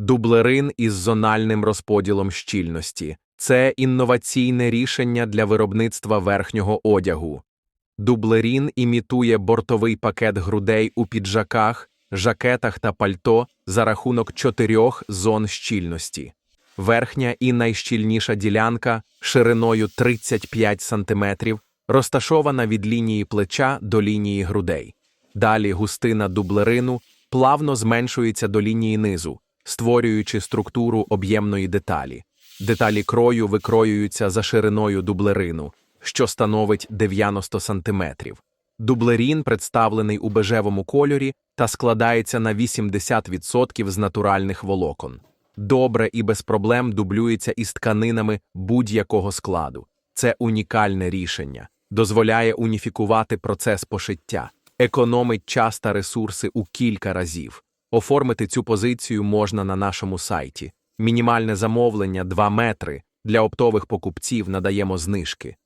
Дублерин із зональним розподілом щільності. Це інноваційне рішення для виробництва верхнього одягу. Дублерін імітує бортовий пакет грудей у піджаках, жакетах та пальто за рахунок чотирьох зон щільності. Верхня і найщільніша ділянка шириною 35 см розташована від лінії плеча до лінії грудей. Далі густина дублерину плавно зменшується до лінії низу, створюючи структуру об'ємної деталі. Деталі крою викроюються за шириною дублерину, що становить 90 см. Дублерін представлений у бежевому кольорі та складається на 80% з натуральних волокон. Добре і без проблем дублюється із тканинами будь-якого складу. Це унікальне рішення, дозволяє уніфікувати процес пошиття, економить час та ресурси у кілька разів. Оформити цю позицію можна на нашому сайті. Мінімальне замовлення 2 метри. Для оптових покупців надаємо знижки.